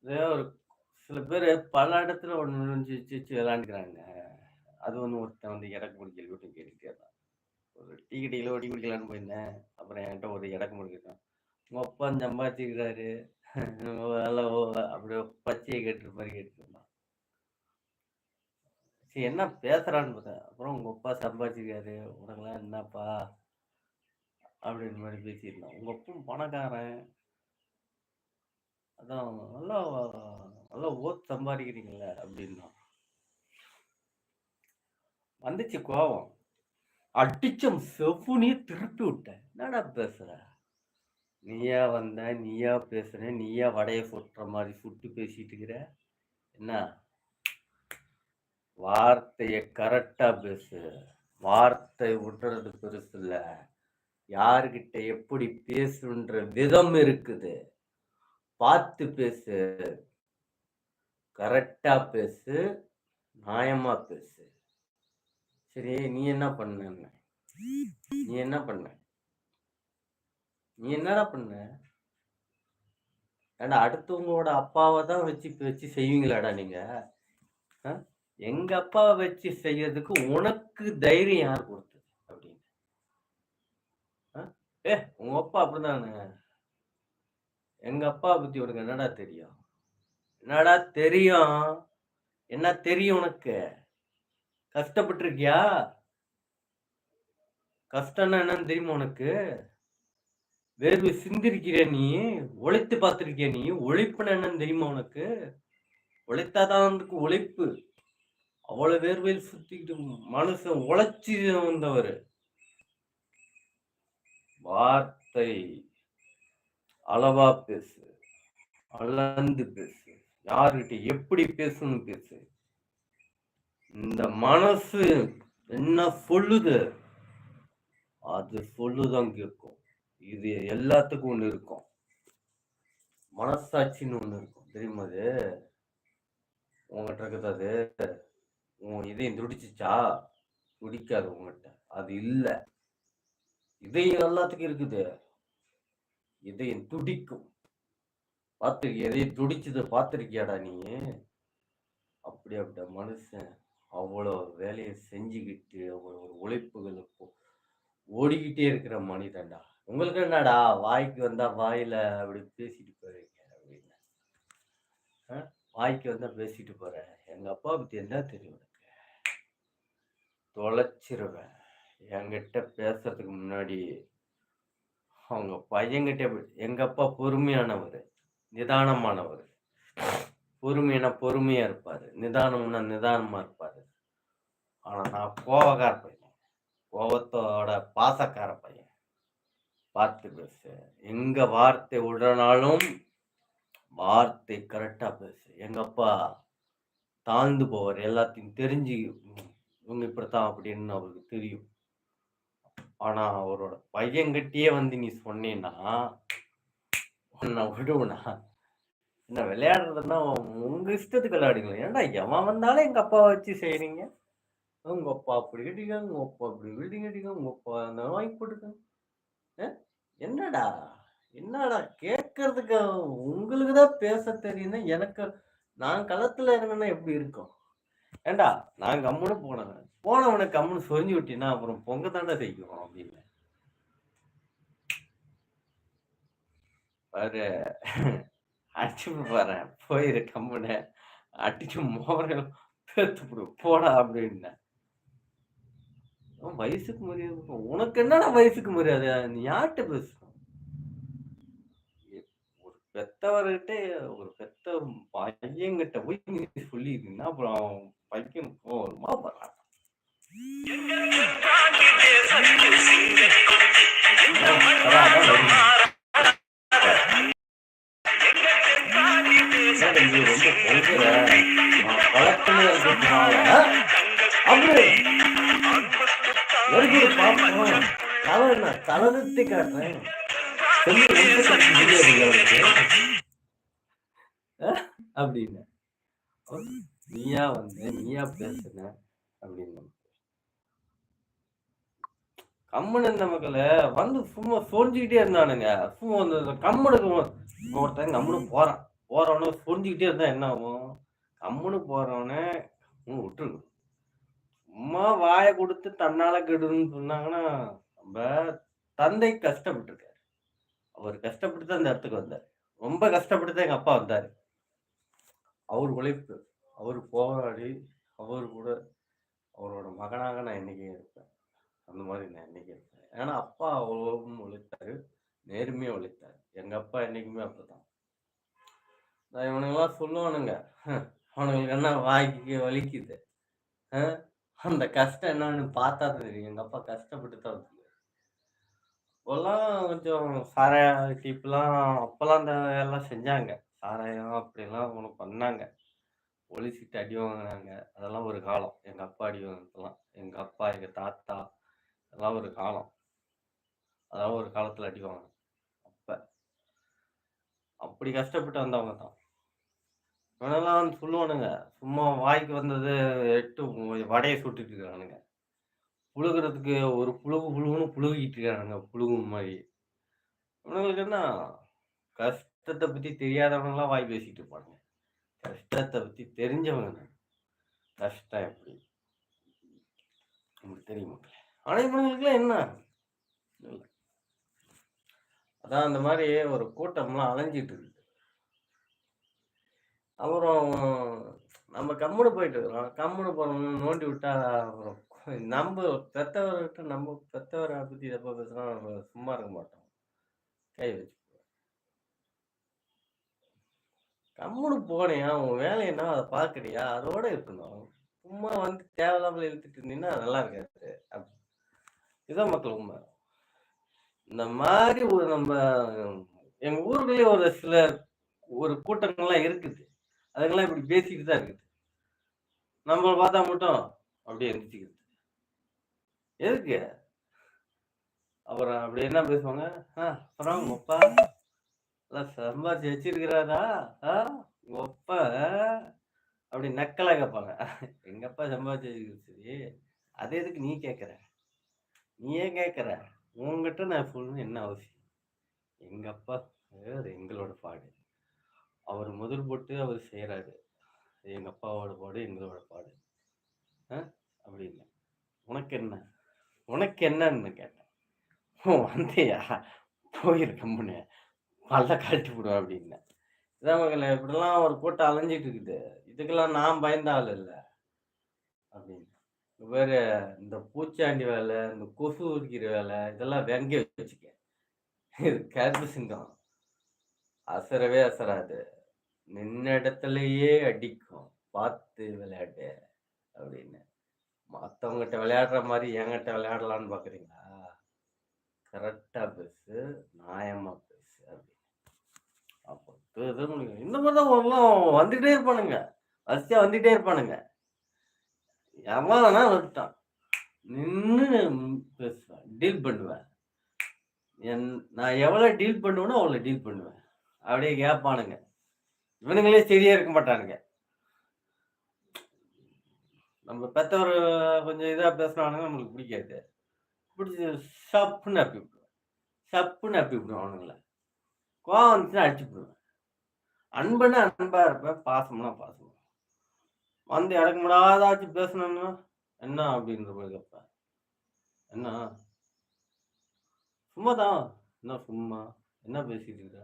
இதே ஒரு சில பேர் பல இடத்துல ஒன்று நுழைஞ்சு வச்சு வச்சு அது ஒன்று ஒருத்தன் வந்து எடக்கு கேள்வி விட்டு கேட்டுட்டே இருந்தான். ஒரு டீ கடையில் ஒரு டீ குடிக்கலான்னு போயிருந்தேன். அப்புறம் என்கிட்ட ஒரு எடக்கு கேட்டான். உங்கள் அப்பா சம்பாதிச்சிருக்கிறாரு நல்லா ஓ அப்படியே பச்சையை கேட்டுற மாதிரி கேட்டுருந்தான் சரி என்ன பேசுகிறான்னு பார்த்தேன். அப்புறம் உங்கள் அப்பா சம்பாதிச்சிருக்காரு. உனக்கெல்லாம் என்னப்பா? அப்படின்ற மாதிரி பேசியிருந்தான். உங்கள் அப்பவும் பணக்காரன். அதான் நல்லா நல்லா ஓத்து சம்பாதிக்கிறீங்கள அப்படின்னான். வந்துச்சு கோபம் அடிச்சம் செவ்வுனே திருப்பி விட்டேன். என்னடா பேசுற? நீயா வந்த, நீயா பேசுற, நீயா வடைய சுட்டுற மாதிரி சுட்டு பேசிட்டு இருக்கிற? என்ன? வார்த்தையை கரெக்டா பேசு. வார்த்தை விடுறது பெருசு இல்லை யாருகிட்ட எப்படி பேசுன்ற விதம் இருக்குது. பார்த்து பேசு. கரெக்டா பேசு. நியாயமா பேசு. சரி நீ என்ன பண்ண நீ என்ன பண்ண? நீ என்னடா பண்ண? ஏன்னா அடுத்தவங்களோட அப்பாவை தான் வச்சு வச்சு செய்வீங்களாடா நீங்க? அ? எங்க அப்பாவை வச்சு செய்யறதுக்கு உனக்கு தைரியம் யார் கொடுத்தது அப்படின்னு. ஏ உங்க அப்பா அப்படிதானே. எங்க அப்பா பத்தி உனக்கு என்னடா தெரியும்? என்னடா தெரியும்? என்ன தெரியும் உனக்கு? கஷ்டப்பட்டுருக்கியா? கஷ்டம்னா என்னன்னு தெரியுமா உனக்கு? வேர்வை சிந்திருக்கிற நீ? உழைத்து பார்த்துருக்கிய நீ? உழைப்புன்னு என்னன்னு தெரியுமா உனக்கு? உழைத்தாதான் வந்து உழைப்பு. அவ்வளவு வேர்வையில் சுத்திக்கிட்டு மனுஷன் உழைச்சி வந்தவர் வார்த்தை அளவா பேசு. அளந்து பேசு. யார்கிட்ட எப்படி பேசணும் பேசு. இந்த மனசு என்ன சொல்லுது? அது சொல்லுதான் கேட்கும். இது எல்லாத்துக்கும் ஒண்ணு இருக்கும். மனசாட்சின்னு ஒண்ணு இருக்கும். தெரியுமா அது? உன்கிட்ட இருக்குது அது? உன் இதயம் துடிச்சுச்சா? துடிக்காது உங்ககிட்ட அது இல்லை இதயம் எல்லாத்துக்கும் இருக்குது. இதயம் துடிக்கும். பார்த்திருக்கியா? எதையும் துடிச்சது பார்த்துருக்கியாடா நீ? அப்படி அப்படி மனுஷன் அவ்வளோ வேலையை செஞ்சுக்கிட்டு, அவ்வளோ உழைப்புகளுக்கு ஓடிக்கிட்டே இருக்கிற மனிதன்டா. உங்களுக்கு என்னடா வாய்க்கு வந்தா வாயில அப்படி பேசிட்டு போறீங்க அப்படின்னு. வாய்க்கு வந்தா பேசிட்டு போகிறேன் எங்க அப்பா பத்தி என்ன தெரியும் உனக்கு? தொலைச்சிருவேன். என்கிட்ட பேசுறதுக்கு முன்னாடி அவங்க பையன்கிட்ட எங்கள் அப்பா பொறுமையானவரு. நிதானமானவரு. பொறுமைன்னா பொறுமையாக இருப்பார் நிதானம்னா நிதானமாக இருப்பார் ஆனால் நான் கோவக்கார பையன். கோவத்தோட பாசக்கார பையன். பார்த்து பேசு. எங்கள் வார்த்தை உடனாலும் வார்த்தை கரெக்டாக பேசு. எங்கள் அப்பா தாழ்ந்து போவார் எல்லாத்தையும் தெரிஞ்சு இவங்க இப்படித்தான் அப்படின்னு அவருக்கு தெரியும். ஆனா அவரோட பையன்கிட்டயே வந்து நீ சொன்னீன்னா, உன்னை விடுவனா? என்ன விளையாடுறதுன்னா உங்க இஷ்டத்துக்கு விளையாடுங்களா ஏன்டா எவன் வந்தாலும் எங்க அப்பா வச்சு செய்றீங்க? உங்க அப்பா அப்படி கட்டிக்க, உங்க அப்பா இப்படி பில்டிங் கட்டிக்க, உங்க அப்பா அந்த வாங்கி போட்டுக்க. என்னடா? என்னடா கேட்கறதுக்கு உங்களுக்கு தான் பேச தெரியும்னா எனக்கு நான் களத்துல இருந்தேன்னா எப்படி இருக்கும்? ஏண்டா நான் கம்முனு போனவன். போனவனை கம்முன்னு சொரிஞ்சு விட்டீன்னா அப்புறம் பொங்க தாண்டா செய்யும் அப்படின்னு. பாரு அடிச்சு பாரு போயிரு கம்முன்னு அடிச்சு மோரையில பேத்துப்புடு போடா அப்படின்னா வயசுக்கு மரியாதை உனக்கு என்னடா வயசுக்கு மரியாதை? நீ யார்கிட்ட பேசுற? ஒரு பெத்தவர்கிட்ட ஒரு பெத்த பையன்கிட்ட போய் நீ சொல்லியிருந்தீன்னா, அப்புறம் அதான் அதான் வருது. பொங்குற? நான் நிறுத்தி காட்டுறேன். அப்படின்னு. நீயா வந்த, நீயா பேசுன அப்படின்னு. கம்முன்னு இருந்த வந்து சும்மா சொரிஞ்சுக்கிட்டே இருந்தானுங்க. சும்மா அந்த கம்மனுக்கு ஒருத்தன் கம்முனு போறான். போறவனும் புரிஞ்சுக்கிட்டே இருந்தா என்ன ஆகும் கம்முன்னு போறவனே விட்டுருங்க சும்மா வாயை கொடுத்து தன்னால கெடுன்னு சொன்னாங்கன்னா நம்ம தந்தை கஷ்டப்பட்டிருக்காரு அவர் கஷ்டப்பட்டு தான் இந்த இடத்துக்கு வந்தார் ரொம்ப கஷ்டப்பட்டு தான் எங்க அப்பா வந்தாரு அவர் உழைப்பு அவர் போராடி அவர் கூட அவரோட மகனாக நான் என்றைக்கும் இருப்பேன். அந்த மாதிரி நான் என்னைக்கே இருப்பேன். ஏன்னா அப்பா அவ்வளோவும் உழைத்தாரு நேர்மையாக உழைத்தார். எங்கள் அப்பா என்னைக்குமே அப்படிதான் நான் இவனுங்கெல்லாம் சொல்லுவானுங்க அவனுங்களுக்கு என்ன வாய்க்கு வலிக்குது? அந்த கஷ்டம் என்னன்னு பார்த்தா தெரியும். எங்கள் அப்பா கஷ்டப்பட்டு தான் அப்போல்லாம் கொஞ்சம் சாராய டீப்லாம் அப்போல்லாம் அந்த எல்லாம் செஞ்சாங்க. சாராயம் அப்படிலாம் ஒன்று பண்ணாங்க. போலீஸ்கிட்ட அடி வாங்கினாங்க. அதெல்லாம் ஒரு காலம். எங்கள் அப்பா அடி வாங்கினதெல்லாம். எங்கள் அப்பா எங்கள் தாத்தா அதெல்லாம் ஒரு காலம். அதெல்லாம் ஒரு காலத்தில் அடி வாங்கினேன் அப்போ அப்படி கஷ்டப்பட்டு வந்தவங்க தான். இவனெல்லாம் வந்து சொல்லுவானுங்க சும்மா வாய்க்கு வந்தது எட்டு வடையை சுட்டுட்டு இருக்கானுங்க. புழுகிறதுக்கு ஒரு புழுகு புழுகுன்னு புழுகிட்டு இருக்கானுங்க புழுகு மாதிரி. இவனுங்களுக்கு என்ன? கஷ்டத்தை பற்றி தெரியாதவங்களாம் வாய் பேசிட்டு இருப்பானுங்க. கஷ்டத்தை பற்றி தெரிஞ்சவங்க நான். கஷ்டம் எப்படி? உங்களுக்கு தெரியும்? மக்களே என்ன? இல்லை. அதான் அந்த மாதிரி ஒரு கூட்டம்லாம் அலைஞ்சிட்டு இருக்கு. அப்புறம் நம்ம கம்முனு போயிட்டு இருக்கிறோம். கம்முனு போகிறோம் நோண்டி விட்டா அப்புறம் நம்ம பெத்தவர்கிட்ட நம்ம பெத்தவரை பற்றி எப்போ பேசுனா நம்ம சும்மா இருக்க மாட்டோம். கை வச்சு கம்முனு போனியா உன் வேலை என்ன? அதை பார்க்குறியா? அதோட இருக்கணும் சும்மா வந்து தேவையில்லாமல் இழுத்துட்டு இருந்தீங்கன்னா நல்லா இருக்காது. அப்படி. மக்கள் உண்மை. இந்த மாதிரி ஒரு நம்ம எங்க ஊர்களே ஒரு சில ஒரு கூட்டங்கள்லாம் இருக்குது. அதுக்கெல்லாம் இப்படி பேசிட்டு தான் இருக்குது. நம்மள பார்த்தா மட்டும் அப்படியே எந்திரிச்சுக்கிறது எதுக்கு? அப்புறம் அப்படி என்ன பேசுவாங்க? ஆ அப்புறம் அப்பா? எல்லாம் சம்பாதிச்சு வச்சிருக்கிறாரா? ஆ? உங்க அப்பா அப்படி நக்கலா கேட்பாங்க எங்க அப்பா சம்பாதிச்சு வச்சிருக்கிறது சரி. அது எதுக்கு நீ கேட்குற? நீ ஏன் கேட்குற. உங்ககிட்ட நான் சொல்லணும் என்ன அவசியம்? எங்க அப்பா எங்களோட பாடு. அவர் முதல் போட்டு அவர் செய்கிறாரு எங்க அப்பாவோட பாடு எங்களோட பாடு. ஆ? அப்படின்னு. உனக்கு என்ன? உனக்கு என்னன்னு கேட்டேன். வந்தியா? போயிரு கம்பெனி பல்ல கழட்டி விடுவேன் அப்படின்னு. இதான் மகளே இப்படிலாம் ஒரு கூட்டம் அலைஞ்சிட்டு இருக்குது இதுக்கெல்லாம் நான் பயந்த ஆள் இல்லை. அப்படின்னு. வேற இந்த பூச்சாண்டி வேலை இந்த கொசு உரிக்கிற வேலை இதெல்லாம் வெங்க வச்சுக்க இது கருப்பு சிங்கம். அசரவே அசராது. நின்ன இடத்துலயே அடிக்கும். பார்த்து விளையாட்டு அப்படின்னு. மற்றவங்ககிட்ட விளையாடுற மாதிரி என்கிட்ட விளையாடலான்னு பார்க்குறீங்களா கரெக்டாக பேசு. நியாயமாக பேசு அப்படின்னு அப்போ இது முடியும் இந்த மாதிரி தான் வந்துகிட்டே இருப்பானுங்க. வரிசையாக வந்துகிட்டே இருப்பானுங்க. எவ்வளோனா வேணா வந்துட்டான் நின்று பேசுவேன். டீல் பண்ணுவேன். என் நான் எவ்வளோ டீல் பண்ணுவேனோ அவ்வளோ டீல் பண்ணுவேன். அப்படியே கேட்பானுங்க இவனுங்களே சரியா இருக்க மாட்டானுங்க. நம்ம பெற்றவர் கொஞ்சம் இதாக பேசுனானுங்க நம்மளுக்கு பிடிக்காது. பிடிச்சி சப்புன்னு அப்பி விடுவேன் சப்புன்னு அப்பி விடுவேன் அவனுங்களை. கோவம் வந்துச்சுன்னா அடிச்சு விடுவேன் அன்புன்னா அன்பா இருப்பேன் பாசம்னா பாசம். வந்து எனக்கு முடியாதாச்சும் பேசணும்னா என்ன அப்படின்ற போய் கேட்பேன். என்ன? சும்மா தான் என்ன சும்மா? என்ன பேசிட்டு இருக்க?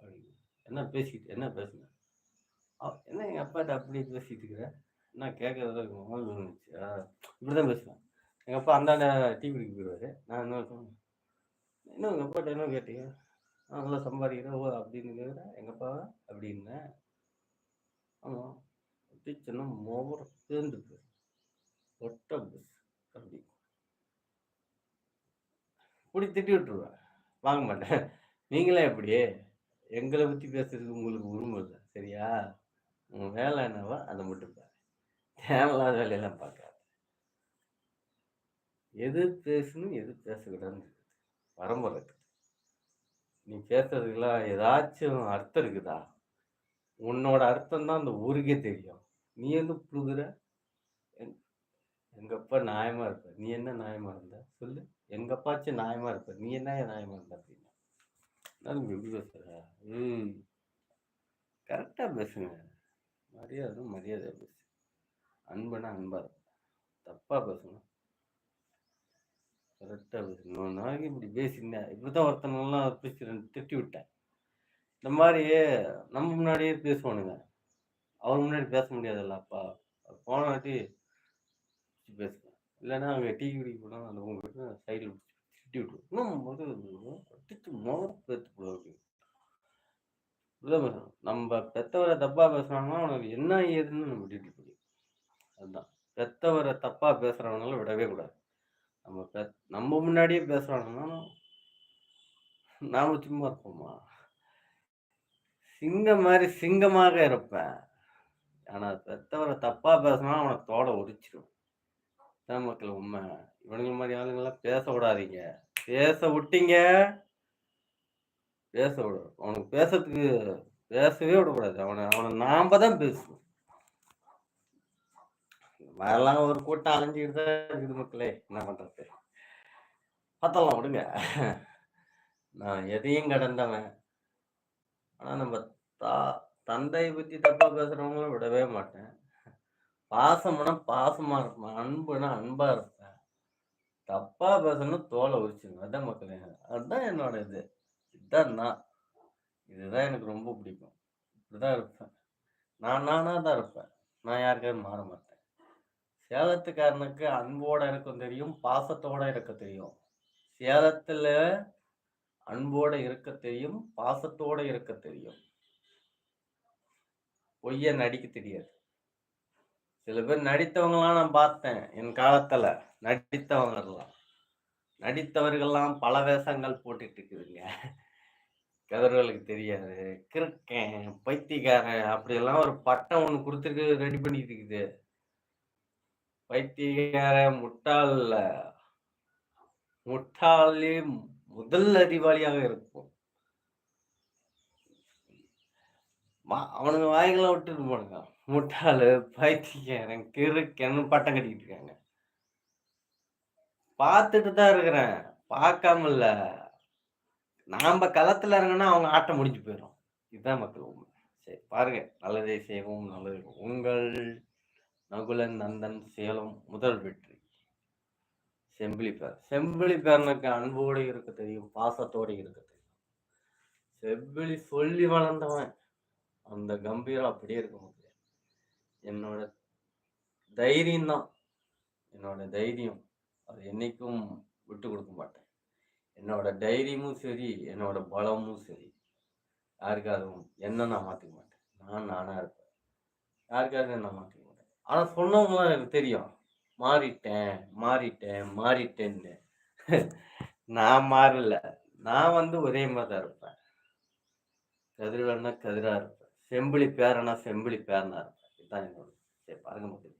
அப்படின்னு. என்ன பேசிட்டு என்ன பேசுன? என்ன எங்கள் அப்பாட்ட அப்படி பேசிட்டு இருக்கிற என்ன கேட்கறது இருந்துச்சா இப்படி தான் பேசுவேன். எங்கள் அப்பா அந்தாண்ட டீ குடிக்க போயிடுவாரு நான் என்ன சொன்னேன்? என்ன எங்கள் அப்பாட்ட என்ன கேட்டீங்க? நல்லா சம்பாதிக்கிறேன் ஓ அப்படின்னு கேட்குறேன் எங்கள் அப்படின்னேன் ஆமாம் டீச்சர்னா மோர சேர்ந்து பஸ் ஒட்ட பஸ் அப்படி. இப்படி திட்டி விட்டுருவேன் வாங்க மாட்டேன். நீங்களே எப்படி? எங்களை பற்றி பேசுறதுக்கு உங்களுக்கு உரிமை இல்லை சரியா? உன் வேலை என்னவோ அதை மட்டும் பாரு. தேவையில்லாத வேலையெல்லாம் பார்க்காத. எது பேசணும் எது பேசக்கூடாதுன்னு இருக்குது இருக்குது நீ பேசுறதுக்கெல்லாம் ஏதாச்சும் அர்த்தம் இருக்குதா? உன்னோட அர்த்தம் தான் அந்த ஊருக்கே தெரியும். நீ வந்து புழுகுற? எங்- அப்பா நியாயமா இருப்ப? நீ என்ன நியாயமா இருந்த? சொல்லு. எங்க அப்பாச்சும் நியாயமா இருப்ப? நீ என்ன நியாயமா இருந்த அப்படின்னா? நான் எப்படி பேசுற. ஏய் கரெக்டாக பேசுங்க. மரியாதை மரியாதை பேசு. அன்புனா அன்பாக இருக்கும் தப்பாக பேசணும் கரெக்டாக இன்னொரு நாளைக்கு இப்படி பேசியிருந்தேன் இப்படி தான் ஒருத்தனெல்லாம் பேசுறேன் திட்டி விட்டேன். இந்த மாதிரி நம்ம முன்னாடியே பேசுவானுங்க. அவர் முன்னாடி பேச முடியாதுல்ல அப்பா. போன வாட்டி பேசுவேன். இல்லைன்னா அங்கே டீ குடிக்க போனால் அந்த உங்களுக்கு சைடில் திட்டி விட்டுருவோம் இன்னும் போது அடிச்சு மோத பேத்து போடுவாங்க அப்படின்னு நம்ம பெத்தவரை தப்பாக பேசுகிறாங்கன்னா அவனுக்கு என்ன ஏதுன்னு நம்ம டியூட்டி அதுதான் பெத்தவரை தப்பாக பேசுகிறவனால விடவே கூடாது. நம்ம பெத் நம்ம முன்னாடியே பேசுகிறாங்கன்னா நாம் சும்மா இருப்போமா? சிங்கம் மாதிரி சிங்கமாக இருப்பேன். ஆனால் பெத்தவரை தப்பாக பேசினா அவனை தோட உரிச்சிடும் தான் மக்கள் உண்மை. இவனுங்க மாதிரி ஆளுங்கெல்லாம் பேச விடாதீங்க. பேச விட்டீங்க. பேச விட. அவனுக்கு பேசுறதுக்கு பேசவே விடக்கூடாது. அவனை அவனை நாம தான் பேசணும் வரலாம் ஒரு கூட்டம் அலைஞ்சிக்கிட்டு தான் இருக்குது மக்களே. என்ன பண்றது? பார்த்தலாம் விடுங்க. நான் எதையும் கடந்தவன். ஆனா நம்ம தா தந்தையை பத்தி தப்பா பேசுறவங்களும் விடவே மாட்டேன். பாசம்னா பாசமா இருப்பேன். அன்புனா அன்பா இருப்பேன். தப்பா பேசணும் தோலை உரிச்சுங்க அதான் மக்களே. அதுதான் என்னோட இது. இதுதான் நான். இதுதான் எனக்கு ரொம்ப பிடிக்கும். இப்படிதான் இருப்பேன். நான் நானாக தான் இருப்பேன். நான் யாருக்காவது மாற மாட்டேன். சேலத்துக்காரனுக்கு அன்போட இருக்கும் தெரியும் பாசத்தோட இருக்க தெரியும். சேலத்துல அன்போட இருக்க தெரியும் பாசத்தோட இருக்க தெரியும். பொய்ய நடிக்க தெரியாது. சில பேர் நடித்தவங்களாம் நான் பார்த்தேன் என் காலத்துல. நடித்தவங்கலாம் நடித்தவர்கள்லாம் பல வேஷங்கள் போட்டுட்டு இருக்குதுங்க. கதர்களுக்கு தெரியாது. கிறுக்கேன் பைத்தியக்காரன் அப்படியெல்லாம் ஒரு பட்டம் ஒன்று கொடுத்துருக்கு ரெடி பண்ணிட்டு இருக்குது. பைத்தியக்காரன் முட்டாள் முட்டாளே முதல் அறிவாளியாக இருக்கும் அவனுங்க வாய்களை விட்டுட்டு போனுங்க முட்டாளு பைத்தியக்காரன் கிறுக்கன்னு பட்டம் கட்டிக்கிட்டு இருக்காங்க. பார்த்துட்டு தான் இருக்கிறேன். பார்க்காம இல்லை. நாம் களத்தில் இறங்கினா அவங்க ஆட்டம் முடிஞ்சு போயிடும் இதுதான் மக்கள் உண்மை. சரி பாருங்க. நல்லதே செய்வோம் நல்லது. உங்கள் நகுலன் நந்தன் சேலம் முதல் வெற்றி. செம்பிளிப்பேர் செம்பிளிப்பாரனுக்கு அன்போடு இருக்க தெரியும் பாசத்தோடு இருக்க தெரியும். செம்பிளி சொல்லி வளர்ந்தவன் அந்த கம்பீரம் அப்படியே இருக்க முடியாது. என்னோட தைரியம் தான் என்னோட தைரியம். அது என்னைக்கும் விட்டு கொடுக்க மாட்டேன். என்னோட தைரியமும் சரி என்னோட பலமும் சரி. யாருக்காகவும் என்ன நான் மாற்றிக்க மாட்டேன். நான் நானாக இருப்பேன். யாருக்காக நான் மாற்றிக்க ஆனால் சொன்னவங்களாம் எனக்கு தெரியும். மாறிட்டேன் மாறிட்டேன் மாறிட்டேன்னு. நான் மாறல. நான் வந்து ஒரே மாதிரி தான் இருப்பேன். கதிரவன்னா கதிராக இருப்பேன். செம்பிளி பேரனா செம்பிளி பேரனா இருப்பேன். இதுதான் என்னோட சரி பாருங்க மக்கள்.